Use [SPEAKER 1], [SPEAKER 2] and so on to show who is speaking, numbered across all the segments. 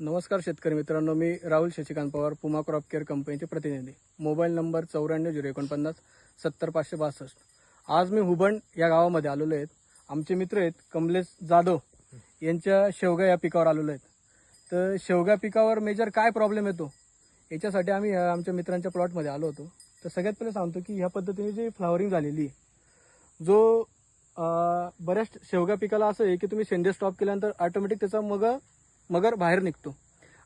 [SPEAKER 1] नमस्कार शेतकरी मित्रांनो मी राहुल शशिकांत पवार पुमा क्रॉप केअर कंपनीचे प्रतिनिधी. मोबाईल नंबर चौऱ्याण्णव झिरो एकोणपन्नास सत्तर पाचशे बासष्ट. आज मी हुबण या गावामध्ये आलेलो आहेत आमचे मित्र आहेत कमलेश जाधव. यांच्या शेवगा या पिकावर आलेलो आहेत. तर शेवगा पिकावर मेजर काय प्रॉब्लेम येतो? याच्यासाठी आम्ही आमच्या मित्रांच्या प्लॉटमध्ये आलो होतो. तर सगळ्यात पहिले सांगतो की ह्या पद्धतीने जी फ्लावरिंग झालेली आहे जो बऱ्याच शेवगा पिकाला असं आहे की तुम्ही शेंडे स्टॉप केल्यानंतर ऑटोमॅटिक त्याचा मग मगर बाहेर निघतो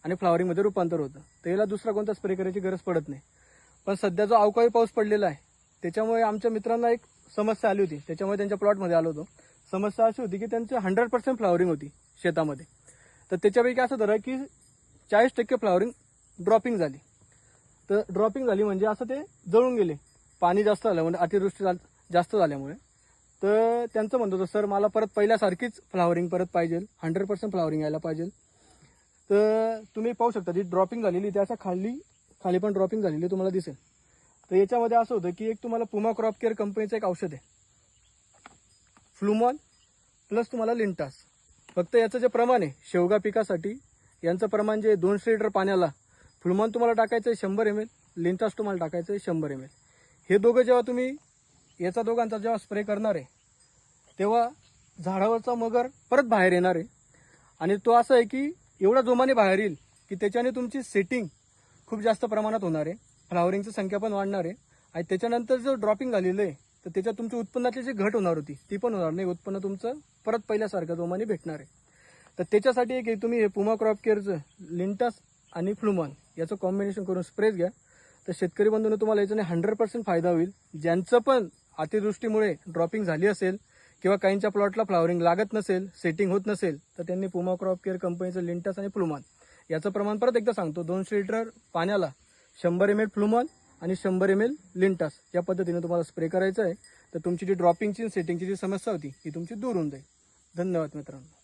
[SPEAKER 1] आणि फ्लावरिंगमध्ये रूपांतर होतं. तर याला दुसरा कोणता स्प्रे करायची गरज पडत नाही. पण सध्या जो अवकाळी पाऊस पडलेला आहे त्याच्यामुळे आमच्या मित्रांना एक समस्या आली होती. त्याच्यामुळे त्यांच्या प्लॉटमध्ये आलो होतो. समस्या अशी होती की त्यांची हंड्रेड पर्सेंट फ्लावरिंग होती शेतामध्ये. तर त्याच्यापैकी असं धरा की चाळीस टक्के फ्लावरिंग ड्रॉपिंग झाली. तर ड्रॉपिंग झाली म्हणजे असं ते जळून गेले. पाणी जास्त झालं म्हणजे अतिवृष्टी जास्त झाल्यामुळे. तर त्यांचं म्हणत होतं सर मला परत पहिल्यासारखीच फ्लावरिंग परत पाहिजे. हंड्रेड पर्सेंट फ्लावरिंग यायला पाहिजे. तर तुम्ही पाहू शकता जी ड्रॉपिंग झालेली त्या अशा खाली खाली पण ड्रॉपिंग झालेली तुम्हाला दिसेल. तर याच्यामध्ये असं होतं की एक तुम्हाला पुमा क्रॉप केअर कंपनीचं एक औषध आहे. फ्लुमॉल प्लस तुम्हाला लिंटास फक्त याचं जे प्रमाण आहे शेवगा पिकासाठी यांचं प्रमाण जे दोनशे लिटर पाण्याला फ्लुमॉल तुम्हाला टाकायचं आहे शंभर एम एल लिंटास तुम्हाला टाकायचं आहे शंभर एम एल हे दोघं जेव्हा तुम्ही याचा दोघांचा जेव्हा स्प्रे करणार आहे तेव्हा झाडावरचा मगर परत बाहेर येणार आहे. आणि तो असं आहे की एवढा जोमाने बाहेर येईल की त्याच्याने तुमची सेटिंग खूप जास्त प्रमाणात होणार आहे. फ्लावरिंगची संख्या पण वाढणार आहे. आणि त्याच्यानंतर जो ड्रॉपिंग झालेलं आहे तर त्याच्यात तुमच्या उत्पन्नाची जी घट होणार होती ती पण होणार नाही. उत्पन्न तुमचं परत पहिल्यासारखं जोमाने भेटणार आहे. तर त्याच्यासाठी एक तुम्ही हे पुमा क्रॉप केअरचं लिंटस आणि फ्लुमॉन याचं कॉम्बिनेशन करून स्प्रेस घ्या. तर शेतकरी बंधूंना तुम्हाला याच्याने हंड्रेड पर्सेंट फायदा होईल. ज्यांचं पण अतिवृष्टीमुळे ड्रॉपिंग झाली असेल किंवा काहींच्या प्लॉटला फ्लावरिंग लागत नसेल सेटिंग होत नसेल तर त्यांनी पुमा क्रॉप केअर कंपनीचं लिंटस आणि फ्लुमॉन याचं प्रमाण परत एकदा सांगतो. दोनशे लिटर पाण्याला शंभर एम एल फ्लुमॉन आणि शंभर एम एल लिंटस या पद्धतीने तुम्हाला स्प्रे करायचं आहे. तर तुमची जी ड्रॉपिंगची सेटिंगची जी समस्या होती ती तुमची दूर होऊन जाईल. धन्यवाद मित्रांनो.